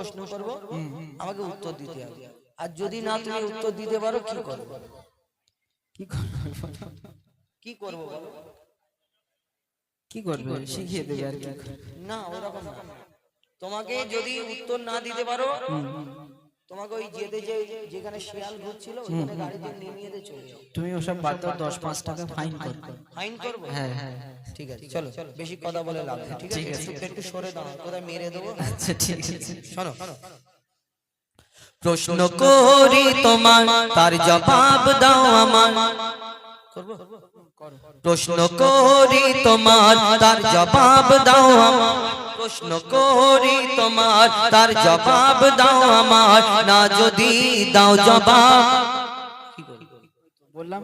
প্রশ্ন করব? আমাকে উত্তর দিতে হবে। আর যদি না তুমি উত্তর দিতে পারো কি করব? কি করব? কি করব কি করবে? শিখিয়ে দেবে আর কি। না ওরকম না। তোমাকে যদি উত্তর না দিতে পারো তোমাকে ওই যেতে যে যেখানে শিয়াল ঘুরছিল ওখানে গাড়িতে নেমিয়ে দিয়ে চলে যাও। তুমি ওসব বাদ দাও দশ পাঁচ টাকা ফাইন করবে। ফাইন করব। হ্যাঁ হ্যাঁ ঠিক আছে চলো বেশি কথা বলে লাভ নেই ঠিক আছে? একটু- সরে দাঁড়াও কোথায় মেরে দেবো? আচ্ছা ঠিক আছে শোনো শোনো। প্রশ্ন করি তোমার তার জবাব দাও আমার করব? প্রশ্ন করি তোমার তার জবাব দাও আমার। প্রশ্ন করি তোমার তার জবাব দাও আমার। না যদি দাও জবাব। বললাম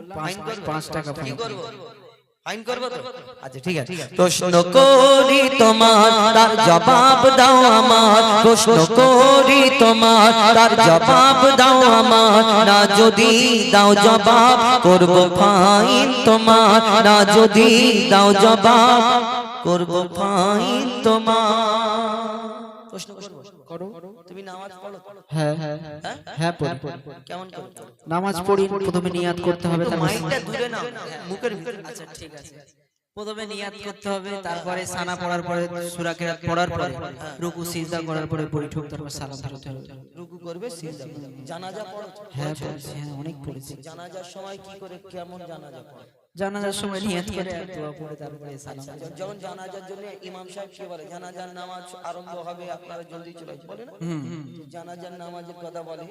পাঁচ টাকা কি করব? করব তো? আচ্ছা ঠিক আছে। প্রশ্ন করি। তোমার তার জবাব দাও আমার। প্রশ্ন করি তোমার তার জবাব দাও আমার। না যদি দাও জবাব করব ফাইন তোমার। না যদি দাও জবাব করব ফাইন তোমার। প্রশ্ন করো। তুমি নামাজ পড়ো হ্যাঁ হ্যাঁ? হ্যাঁ পড়ি। কেমন করে? নামাজ পড়ি প্রথমে নিয়াত করতে হবে তারপর মাইকটা দূরে নাও। মুখের ভিতরে। আচ্ছা ঠিক আছে। প্রথমে নিয়াত করতে হবে তারপরে সানা পড়ার পরে সূরা কেরাত পড়ার পরে রুকু সিজদা করার পরে পরিঠক তারপর সালাম ফেরাতে হবে রুকু করবে সিজদা জানাজা পড়ো। হ্যাঁ হ্যাঁ অনেক পড়েছি। জানাজার সময় কি করে কেমন জানাজা পড়ো? জানাজার সময় নিয়াত করে দোয়া পড়ে তারপরে সালাম যখন জানাজার জন্য ইমাম সাহেব কি বলে? জানাজার নামাজ আরম্ভ হবে আপনারা জলদি চলে। বলে না? জানাজার নামাজের কথা বলে।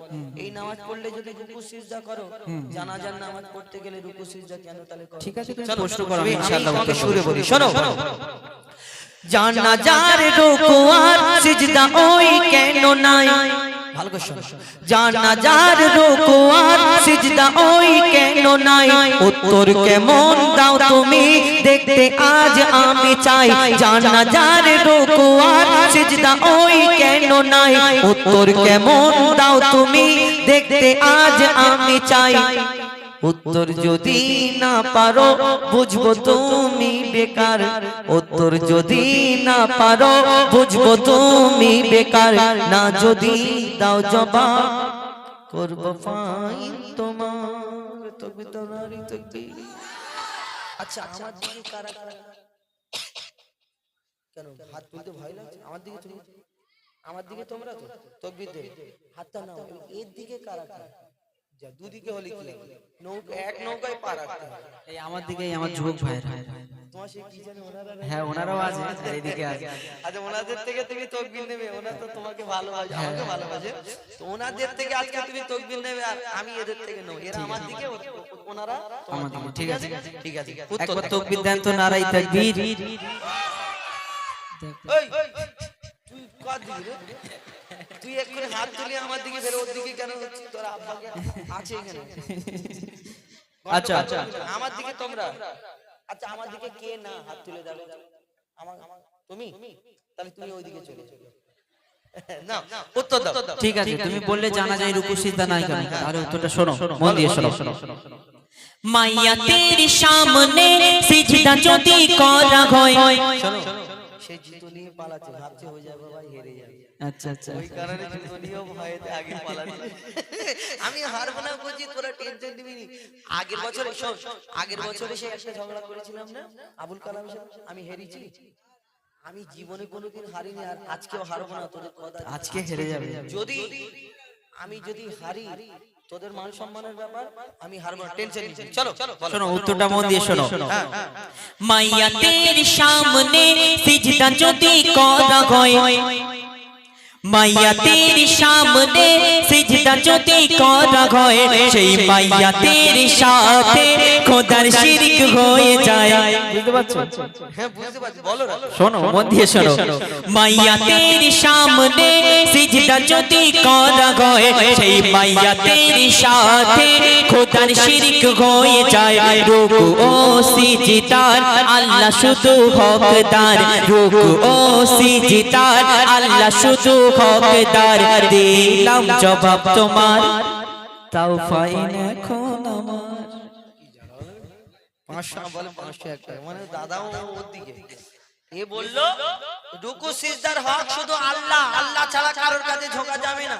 এই নামাজ পড়লে যদি রুকু সিজদা করো জানাজার নামাজ পড়তে গেলে রুকু সিজদা কেন তাহলে করো? ঠিক আছে তুমি প্রশ্ন করো আমি ইনশাআল্লাহ উত্তর সুরে বলি। শোনো। জানাজার রুকুয়ার সিজদা ওই কেন নাই? ভালো করে শোনো জানাজার রুকুয়ার সিজদা ওই কেন নাই? উত্তর কেমন দাও তুমি? দেখতে আজ আমি চাই। জানাজার রুকুয়ার সিজদা ওই কেন নাই? উত্তর কেমন দাও তুমি? দেখতে আজ আমি চাই। উত্তর যদি না পারো, বুঝব তুমি বেকার। উত্তর যদি না পারো, বুঝব তুমি বেকার। না যদি দাও জবাব, করব ফাইন তোমার। তকবি তোরারি তকবি আচ্ছা আমার দিকে কারা কারা? কেন, হাত তুলতে ভয় লাগছে? আমার দিকে তুমি? আমার দিকে তোমরা তো? তকবির দেবে। হাতটা নাও এর দিকে কারা কারা? যা দুদিকে হলে কি নৌকা এক নৌকায় পা রাখতে এই আমার দিকেই আমার যুবক ভাইরা তোমার সে কি জানে ওনারা হ্যাঁ ওনারাও আছে এইদিকে আছে আচ্ছা ওনাদের থেকে তুমি তকবির নেবে ওনারা তো তোমাকে ভালোবাসে আমাকে ভালোবাসে তো ওনাদের থেকে আজকে তুমি তকবির নেবে আর আমি এদের থেকে নেব এরা আমার দিকে ও- ও- ওনারা আমার দিকে ঠিক আছে ঠিক আছে একবার তকবির দেন তো নারাই তাকবীর এই, তুই রে? তুই এক্ষুনি হাত তুলে আমার দিকে ফেরে ওর দিকে কেন? তোর আব্বাকে আছে এখানে। আচ্ছা। আচ্ছা আমার দিকে তোমরা? আচ্ছা আমার দিকে কে না হাত তুলে দাও আমার তুমি? তাহলে তুমি ওই দিকে চলে। না উত্তর দাও। ঠিক আছে তুমি বললে জানা যায় রুকু সিজদা নাই কেন? তাহলে উত্তরটা শোনো মন দিয়ে শোনো। মাইয়া তেরি সামনে সিজদা যদি করা হয়। শোনো। সে জুতো নিয়ে পালাচ্ছে ভাবছে হয়ে যাবে ভাই হেরে যাবে। আচ্ছা আচ্ছা। ওই কারণে জুতো নিয়েও ভয়েতে আগে পালাচ্ছে। আমি হারবো না বলছি তোরা টেনশন নি। আগের বছর শোন আগের বছর এসে একটা ঝগড়া করেছিলাম না আবুল কালাম আমি হেরেছি। আমি জীবনে কোনোদিন হারিনি আর আজকেও হারবো না তোদের কথা আজকে হেরে যাবে। যদি আমি যদি হারি তোদের মান সম্মানের ব্যাপার আমি হারবো টেনশন চলো চলো শোনো উত্তরটা মন দিয়ে শোনো। মাইয়া তেরি সামনে সিজদা যদি করা হয় মাইয়া তেরি সামনে সিজদা যদি করা হয় সেই মাইয়া তেরি সাথে খোদার শিরিক হয়ে যায়। বুঝতে পারছ? হ্যাঁ বুঝতে পারছি। বলো শোনো মন দিয়ে শোনো। মাইয়া তেরি সামনে সিজদা যদি করা হয় সেই মাইয়া তেরি সাথে খোদার শিরিক হয়ে যায়। রুকু ও সিজদার আল্লাহ শুধু হকদার। রুকু ও সিজদার আল্লাহ শুধু হকদার। দিলাম জবাব তোমার, তাও ফাইন এখন আমার। পাঁচশো বলে মানে দাদাও ওর দিকে। এ রুকু, সিজদার হক শুধু আল্লাহ। আল্লাহ ছাড়া কারোর কাছে ঝোঁকা যাবে না।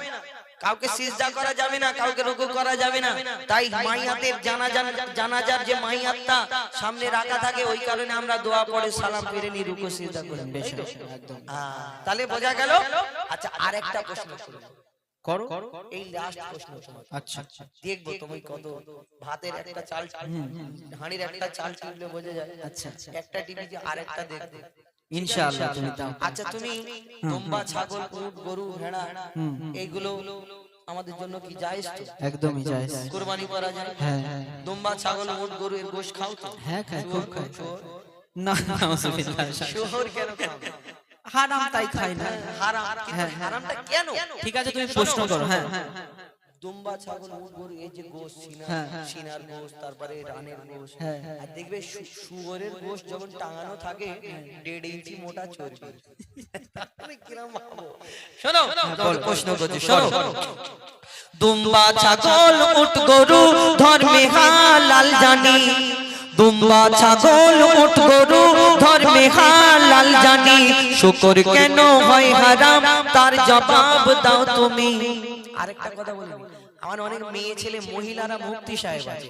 কাউকে সিজদা করা যাবে না, কাউকে রুকু করা যাবে না। তাই মাইয়াতের জানাজার জানাজার যে মাইয়াতটা সামনে রাখা থাকে, ওই কারণে আমরা দোয়া পড়ে সালাম ফিরে নি রুকু, সিজদা করি। একদম। তাহলে বোঝা গেল? আচ্ছা আরেকটা প্রশ্ন। করো এই লাস্ট প্রশ্ন আচ্ছা। দেখব তুমি কত ভাতের একটা চাল হাঁড়ির একটা চাল বোঝা যায়। আচ্ছা। আচ্ছা একটা টিভি যে আরেকটা দেখবে। ইনশাআল্লাহ তুমি দাও আচ্ছা তুমি দুম্বা ছাগল উট গরু ভেড়া এইগুলো আমাদের জন্য কি জায়েজ তো? একদমই জায়েজ। কুরবানি করা যায়? হ্যাঁ হ্যাঁ দুম্বা ছাগল উট গরু এর গোশত খাও তো? হ্যাঁ খাই খুব খাই। না নাউজুবিল্লাহ শুয়োর কেন খাও হারাম তাই খাই না। হারাম। কিন্তু হারামটা কেন? ঠিক আছে তুমি প্রশ্ন করো। হ্যাঁ দুম্বা ছাগল উট গরু এই যে গোশ সিনা হ্যাঁ। সিনার গোশ তারপরে রানের গোশ। হ্যাঁ। আর দেখবে শুয়োরের গোশ যখন টাঙানো থাকে দেড় ইঞ্চি মোটা চর্বি। তাহলে কিরম ভাবো? শোনো প্রশ্ন করছি শোনো দুম্বা ছাগল উট গরু ধর্মে হালাল জানি। দুম্বা ছাগল উট গরু ধর্মে হালাল জানি শুকর কেন হয় হারাম? তার জবাব দাও তুমি। আরেকটা কথা বলি আমার অনেক মেয়ে ছেলে মহিলারা মুক্তি সাহেব আছে।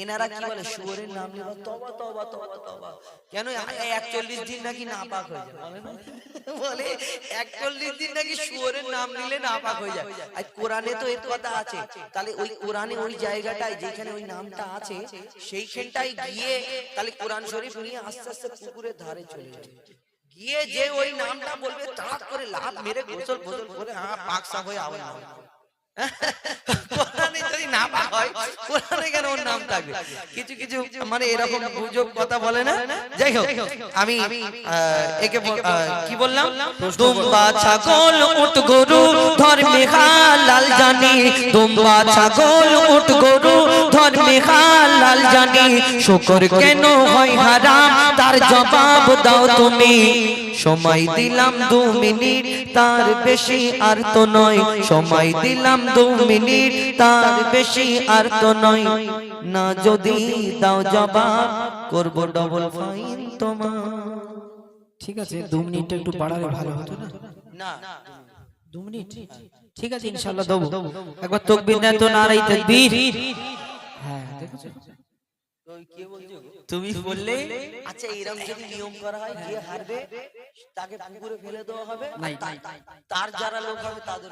এনারা কি বলে শুয়োরের নাম বলে, তবা তবা তবা তবা। কেন একচল্লিশ দিন নাকি নাপাক হয়ে যায়? বলে না? একচল্লিশ দিন নাকি শুয়োরের নাম নিলে নাপাক হয়ে যায়। আর কোরআনে তো এর কথা আছে। তাহলে ওই কোরআনে ওই জায়গাটায় যেখানে ওই নামটা আছে সেইখানটায় গিয়ে তাহলে কোরআন শরীফ নিয়ে আস্তে আস্তে পুকুরের ধারে চলে যাবে গিয়ে যে ওই নামটা বলবে, তাড়াত করে লাভ মেরে গোসল গোসল করে হ্যাঁ পাকসা হয়ে নাম কোরআনে যদি না পাক হয় কোরআনে কেন ওর নাম থাকবে? কিছু কিছু মানে এরকম গুজব কথা বলে না? যাই হোক আমি একে কি বললাম? দুম্বা ছাগল উট গরু ধর্মে হালাল জানি। দুম্বা ছাগল উট গরু ধর্মে হালাল জানি। শুকর কেন হয় হারাম? তার জবাব দাও তুমি। সময় দিলাম দু মিনিট। তার বেশি আর তো নয়। সময় দিলাম দু মিনিট তার বেশি আর তো নয়। না যদি দাও জবাব করব ডবল ফাইন তোমার। ঠিক আছে দু মিনিটটা একটু বাড়ালে ভালো হতো না? না। দু মিনিট? ঠিক আছে ইনশাআল্লাহ দেবো। একবার তকবীর দেন তো নারাই তাকবীর। হ্যাঁ দেখেছ? বলছো তুমি বললে? আচ্ছা এরকম যদি নিয়ম করা হয় যে হারবে? তাকে পুকুরে ফেলে দেওয়া হবে। তার যারা লোক হবে তাদের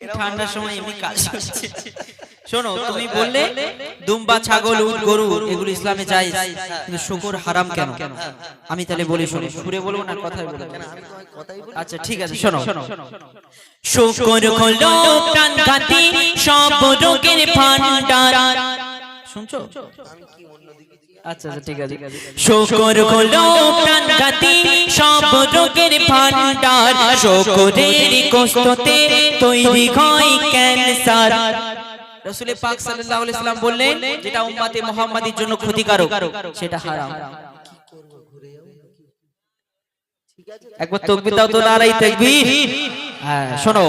ঠান্ডার সময় এমনি কাজ হচ্ছে শোনো তুমি বললে দুম্বা ছাগল উট গরু এগুলো ইসলামে যায় কিন্তু শুকর হারাম কেন? আমি তাহলে বলি শোনো সুরে বলব না কথায় বলব বলি। আচ্ছা ঠিক আছে শোনো। শুকর হলো প্রাণঘাতী সব রোগের ভান্ডার শুনছো? আমি কি? আচ্ছা আচ্ছা ঠিক আছে। শুকর হলো প্রাণঘাতী সব রোগের ভান্ডার শুকরের কষ্টতে তৈরি হয় ক্যান্সার। রাসূল পাক সাল্লাল্লাহু আলাইহি সাল্লাম বললেন যেটা উম্মতে মুহাম্মাদির জন্য ক্ষতিকারক সেটা হারাম। একবার তাকবীর দাও তো নারাই তাকবীর। শোনো।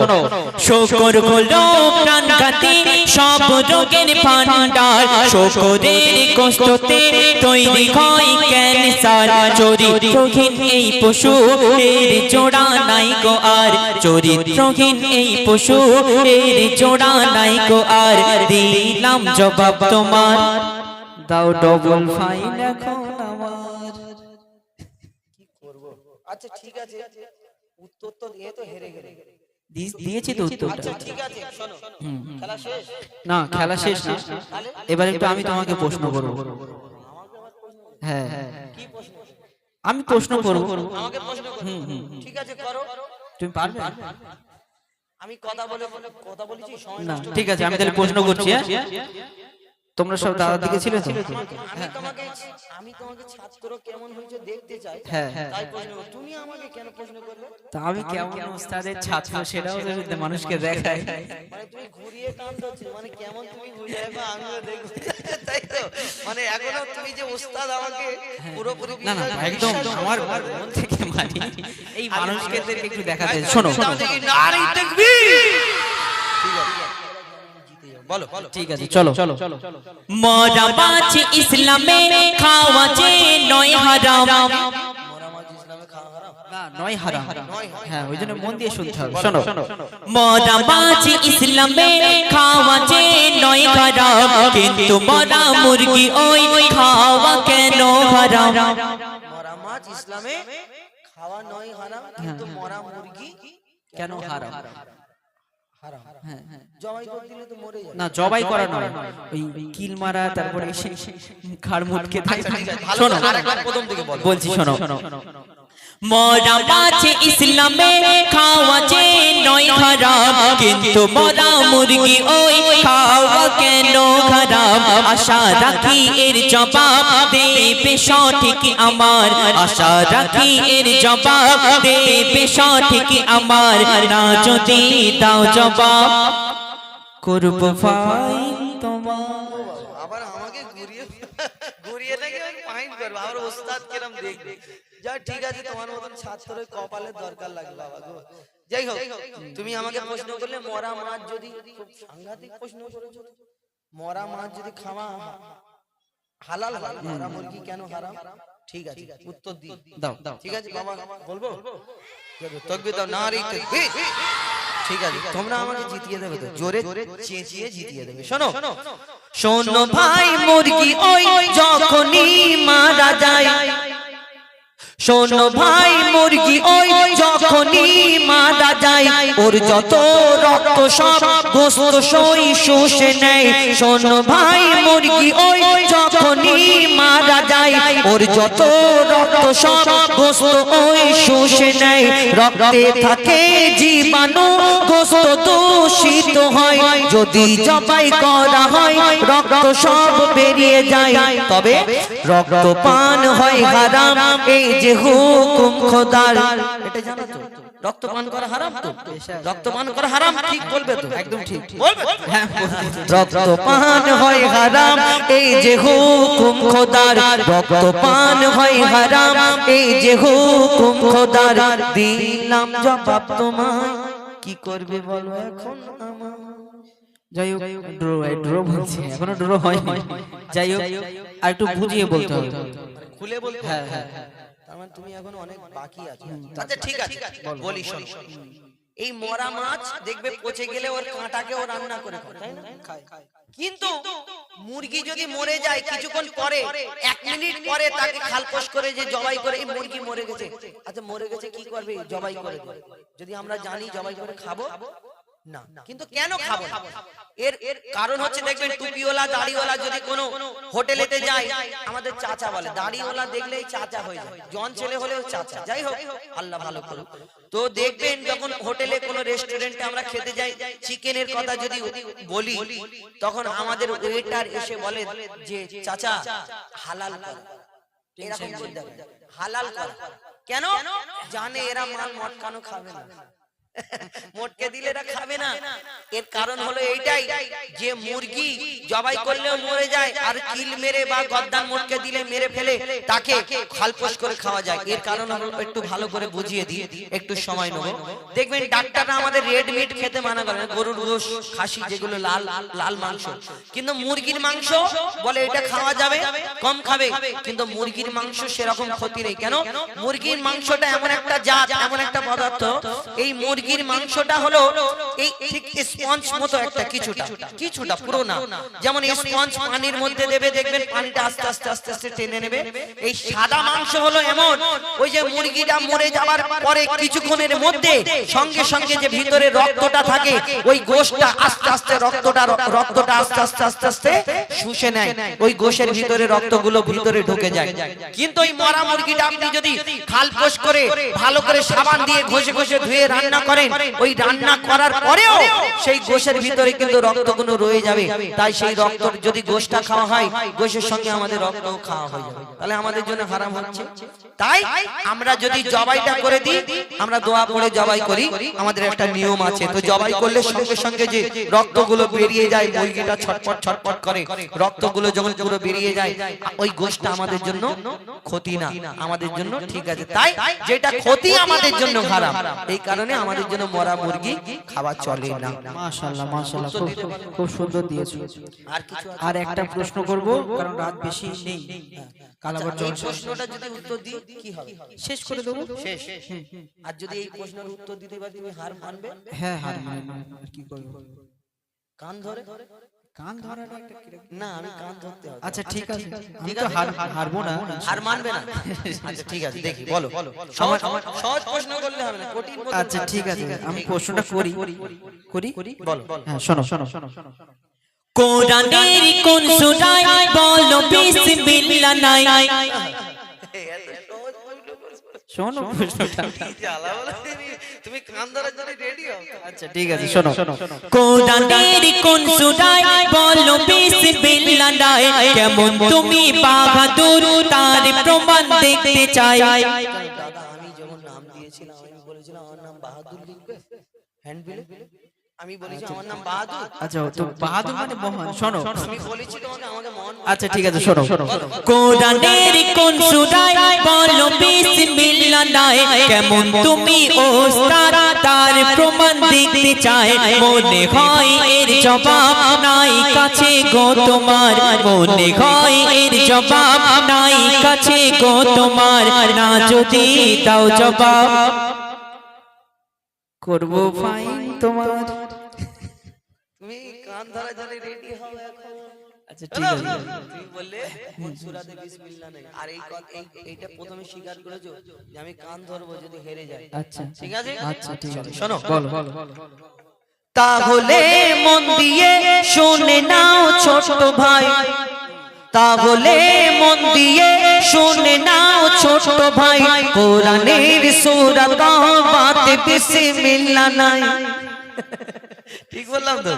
শুকর হলো প্রাণঘাতী সব রোগের ভান্ডার শুকরের কষ্টতে তৈরি হয় ক্যান্সার। চরিত্রহীন এই পশু এর জোড়া নাই গো আর। চরিত্রহীন এই পশু এর জোড়া নাই গো আর। দিলাম জবাব তোমার। দাও ডবল ফাইন এখন আমার। কি করব? আচ্ছা ঠিক আছে। উত্তর তো দিয়ে তো হেরে গেলে। দিয়েছি তো উত্তরটা ঠিক আছে শোনো। খেলা শেষ? না খেলা শেষ না। এবার একটু আমি তোমাকে প্রশ্ন করব। হ্যাঁ হ্যাঁ কি প্রশ্ন? আমি প্রশ্ন করব। আমাকে প্রশ্ন ঠিক আছে করো। তুমি পারবে? আমি কথা বলে বলে কথা বলেছি সময় না ঠিক আছে আমি তাহলে প্রশ্ন করছি হ্যাঁ? তোমরা সব দাদার দিকে ছিলে তো? আমি তোমাকে আমি তোমাকে ছাত্র কেমন হয়েছে দেখতে চাই। হ্যাঁ। হ্যাঁ। তাই প্রশ্ন করো। তুমি আমাকে কেন প্রশ্ন করবে তা আমি কেমন ওস্তাদের ছাত্র সেটাও যদি মানুষকে দেখাই মানে তুমি ঘুরিয়ে টান ধরছো মানে কেমন তুমি ঘুরিয়ে রাখো আমিও দেখব। তাই তো। মানে এখনও তুমি যে উস্তাদ আমাকে পুরোপুরি না না একদম আমার মন থেকে মানি। এই মানুষকে একটু দেখাতে শোনো কি নারী তাকবীর বলো বলো ঠিক আছে চলো। চলো মরা বাঁচে ইসলামে খাওয়া যে নয় হারাম। মরা মাছ নয় হারাম। নয় হারাম। হ্যাঁ ওই জন্য মন দিয়ে শুনতে হবে। শোনো। মরা মাছি ইসলামে খাওয়া যে নয় হারাম। কিন্তু মরা মুরগি ওই খাওয়া কেন হারাম? মরা মাছ ইসলামে খাওয়া নয় হারাম কিন্তু মরা মুরগি কেন হারাম? না জবাই করা নয়। ওই কিল মারা তারপরে খাড় মুটকে শোনো। প্রথম থেকে বলছি শোনো। মরা মাছি ইসলামে খাওয়া যে নয় হারাম কিন্তু মরা মুরগি ওই খাওয়া কেন হারাম আশা রাখি এর জবাব দেবে সঠিক আমার। আশা রাখি এর জবাব দেবে সঠিক আমার। না যদি দাও জবাব, করব ফাইন তোমার। আবার আমাকে ঘুরিয়ে ঘুরিয়ে নাকি ফাইন করবে? আবার ওস্তাদ কিরম দেখবে? যা ঠিক আছে তোমার মতন ছাত্রের কপালের দরকার লাগে বাবা গো। যাই হোক তুমি আমাকে প্রশ্ন করলে মরা মাছ যদি খুব সাংঘাতিক প্রশ্ন করেছ মরা মাছ যদি খাওয়া হালাল হয় মরা মুরগি কেন হারাম? ঠিক আছে উত্তর দিই। দাও দাও। ঠিক আছে বাবা বলব? তকবি দাও না রে ঠিক আছে তোমরা আমাকে জিতিয়ে দেবে তো। জোরে চেঁচিয়ে জিতিয়ে দেবে। শোনো। শোনো। ভাই মুরগি ওই যখনই মারা যায়। শোনো ভাই মুরগি ওই যখনই মারা যায়, ওর যত রক্ত সব গোস্ত সই শুষে নেয়। শোনো ভাই মুরগি, ওই যখনই মারা যায়, ওর যত রক্ত সব গোস্ত ওই শুষে নেয়। রক্তে থাকে জীবাণু, গোস্ত দূষিত হয়। যদি জবাই করা হয়, রক্ত সব বেরিয়ে যায়। তবে রক্ত পান হয় হারাম, এই যে হুকুম খোদার। এটা জানো তো রক্ত পান করা হারাম তো? রক্ত পান করা হারাম ঠিক বলবে তো? একদম ঠিক। বলবে হ্যাঁ রক্ত পান হয় হারাম এই যে হুকুম খোদার। রক্ত পান হয় হারাম এই যে হুকুম খোদার। দিলাম জবাব তোমায় কি করবে বলো এখন আমার যাই হোক ড্র ড্র বলছি। এখনও ড্র হয়নি। যাই হোক আর একটু বুঝিয়ে বলতে হবে। খুলে বলতে হ্যাঁ হ্যাঁ। তার মানে তুমি এখন অনেক বাকি আছো। আচ্ছা ঠিক আছে বলি শোনো। এই মরা মাছ দেখবে পচে গেলে ওর কাঁটাকে ও রান্না করে খায়, তাই না? কিন্তু মুরগি যদি মরে যায় কিছুক্ষণ পরে এক মিনিট পরে তাকে খালপোষ করে যে জবাই করে এই মুরগি মরে গেছে। আচ্ছা মরে গেছে কি করবে? জবাই করে। যদি আমরা জানি জবাই করে খাব না। কিন্তু কেন খাব এর এর কারণ হচ্ছে দেখবেন টুপিওয়ালা দাড়িওয়ালা যদি কোনো হোটেলেতে যায় আমাদের চাচা বলে দাড়িওয়ালা দেখলেই চাচা হয়ে যায়। জন ছেলে হলেও চাচা। যাই হোক আল্লাহ ভালো করুক। তো দেখবেন যখন হোটেলে কোনো রেস্টুরেন্টে আমরা খেতে যাই চিকেনের কথা যদি বলি তখন আমাদের ওয়েটার এসে বলে যে চাচা হালাল কর। এরকম হালাল কর। কেন? জানে এরা মাল মটকানো খাবে না। মোটকে দিলে এরা খাবে না। এর কারণ হলো এইটাই যে মুরগি জবাই করলেও মরে যায় আর কিল মেরে বা গদ্দান মোটকে দিলে মেরে ফেলে তাকে খালপোষ করে খাওয়া যায়। এর কারণ হলো একটু ভালো করে বুঝিয়ে দিই একটু সময় নেব। দেখবেন ডাক্তাররা আমাদের রেড মিট খেতে মানা করে গরুর গোশ খাসি যেগুলো লাল লাল মাংস। কিন্তু মুরগির মাংস বলে এটা খাওয়া যাবে কম খাবে। কিন্তু মুরগির মাংস সেরকম ক্ষতি নেই। কেন মুরগির মাংসটা এমন একটা জাত এমন একটা পদার্থ এই মুরগির মাংসটা হলো এই ঠিক স্পঞ্জ মতো একটা কিছুটা কিছুটা পুরো না যেমন স্পঞ্জ পানির মধ্যে দেবে দেখবেন পানিটা আস্তে আস্তে আস্তে আস্তে টেনে নেবে এই সাদা মাংস হলো এমন ওই যে মুরগিটা মরে যাওয়ার পরে কিছুক্ষণের মধ্যে সঙ্গে সঙ্গে যে ভিতরে রক্তটা থাকে ওই গোশটা আস্তে আস্তে রক্তটা রক্তটা আস্তে আস্তে আস্তে আস্তে শুষে নেয় ওই গোশের ভিতরে রক্তগুলো ভিতরে ঢুকে যায় কিন্তু ওই মরা মুরগিটা আপনি যদি খালপোষ করে ভালো করে সাবান দিয়ে ঘষে ঘষে ধুয়ে রান্না করেন ওই রান্না করার পরেও সেই গোশের ভিতরে কিন্তু রক্তগুলো রয়ে যাবে। তাই সেই রক্ত যদি গোশটা খাওয়া হয় গোশের সঙ্গে আমাদের রক্তও খাওয়া হয়ে যাবে। তাহলে আমাদের জন্য হারাম হচ্ছে। তাই আমরা যদি জবাইটা করে দিই আমরা দোয়া পড়ে জবাই করি। আমাদের একটা নিয়ম আছে। তো জবাই করলে সঙ্গে সঙ্গে যে রক্তগুলো বেরিয়ে যায় মুরগিটা ছটপট ছটপট করে। রক্তগুলো যখন পুরো বেরিয়ে যায় ওই গোশটা আমাদের জন্য ক্ষতি না। আমাদের জন্য ঠিক আছে তাই যেটা ক্ষতি আমাদের জন্য হারাম এই কারণে আমাদের জন্য মরা মুরগি খাওয়া চলে না। মাশাআল্লাহ মাশাআল্লাহ খুব খুব সুন্দর দিয়েছ। আর কিছু আর একটা প্রশ্ন করব কারণ রাত বেশি নেই। কালাবর আবার আচ্ছা, এই জলসা প্রশ্নটা যদি উত্তর দিই কি হবে? শেষ করে দেবো? শেষ আর যদি এই প্রশ্নের উত্তর দিতে পারি তুমি হার মানবে? হ্যাঁ হার মানে মানে আর কি করব? কান ধরে। কান ধরাটা একটা না আমি কান ধরতে হবে। আচ্ছা ঠিক আছে। আমি ঠিক তো হার হারবো না। হার মানবে না। আচ্ছা ঠিক আছে দেখি বলো। সহজ সহজ প্রশ্ন করলে হবে না। কঠিন আচ্ছা ঠিক আছে। আমি প্রশ্নটা করি। করি বলো। হ্যাঁ শোনো শোনো শোনো। কোরআনের কোন সূরায় বলো বিসমিল্লাহ নাই এই এত সহজ প্রশ্ন করছ। শোনো তুমি। তুমি কান ধরার জন্য রেডি হও। আচ্ছা ঠিক আছে শোনো। কোরআনের কোন সূরায় বলো বিসমিল্লাহ নাই কেমন তুমি বাহাদুর তার প্রমাণ দেখতে চাই। দাদা আমি যখন নাম দিয়েছিলাম আমি বলেছিলাম আমার নাম বাহাদুর লিখবে। হ্যান্ডবিলে? আমি বলেছি আমার নাম বাহাদুর। আচ্ছা তো বাহাদুর মানে মহান। শোনো। আমি বলেছি তোমাকে আমাকে মন আচ্ছা ঠিক আছে শোনো। কোরআনের কোন সূরায় বলো বিসমিল্লাহ নাই কেমন তুমি ওস্তাদ? তার প্রমাণ দেখতে চাই মনে হয় এর জবাব নাই কাছে গো তোমার। মনে হয় এর জবাব নাই কাছে গো তোমার। না যদি দাও জবাব। করব ফাইন তোমার। তুমি কান ধরার জন্য রেডি হও এখন। আচ্ছা ঠিক আছে। তুমি বললে সূরাতে বিসমিল্লাহ নেই। আর এই এইটা প্রথমে স্বীকার করেছ যে আমি কান ধরবো যদি হেরে যাই আচ্ছা ঠিক আছে? আচ্ছা ঠিক আছে। শোনো। বলো তাহলে মন দিয়ে শুনে নাও ছোট ভাই। তাহলে মন দিয়ে শুনে নাও ছোট ভাই। কোরআনের সূরা তাওবাতে বিসমিল্লাহ নাই। ঠিক বললাম তো?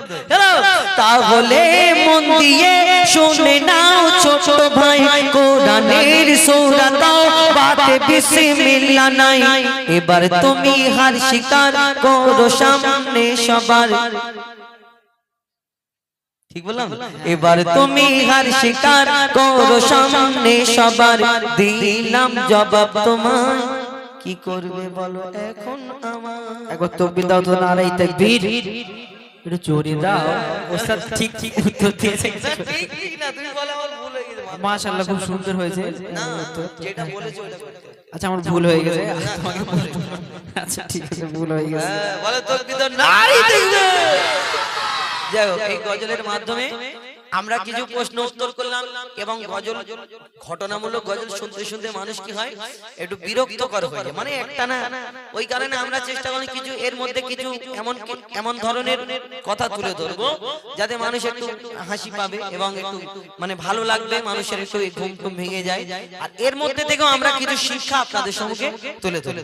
তাহলে মন দিয়ে শুনে নাও ছোট ভাই কোরআনের সূরা তাওবাতে বিসমিল্লাহ নাই। এবার তুমি হার স্বীকার করো সামনে সবার। ঠিক বললাম? এবার তুমি হার স্বীকার করো সামনে সবার। দিলাম জবাব তোমার কি করবে বলো এখন আমার? একবার তকবির দাও তো নারাই তাকবীর। একটু জোরে দাও ওস্তাদ ঠিক ঠিক উত্তর দিয়েছে ঠিক ঠিক না তুমি বলে আমার ভুল হয়ে গেছে মাশাআল্লাহ খুব সুন্দর হয়েছে না যেটা বলেছ ওটা আচ্ছা আমার ভুল হয়ে গেছে তোমাকে আচ্ছা ঠিক আছে ভুল হয়ে গেছে হ্যাঁ, বলে দেখবে যাই হোক এই গজলের মাধ্যমে আমরা কিছু প্রশ্ন উত্তর করলাম এবং গজল ঘটনামূলক গজল শুনতে শুনতে মানুষ কি হয়? একটু বিরক্তকর হয়ে যায়। মানে একটা না ওই কারণে আমরা চেষ্টা করি কিছু এর মধ্যে কিছু এমন এমন ধরনের কথা তুলে ধরবো যাতে মানুষ একটু হাসি পাবে এবং একটু মানে ভালো লাগবে মানুষের একটু ঘুম ঘুম ভেঙে যায়। আর এর মধ্যে থেকেও আমরা কিছু শিক্ষা আপনাদের সম্মুখে তুলে তুলে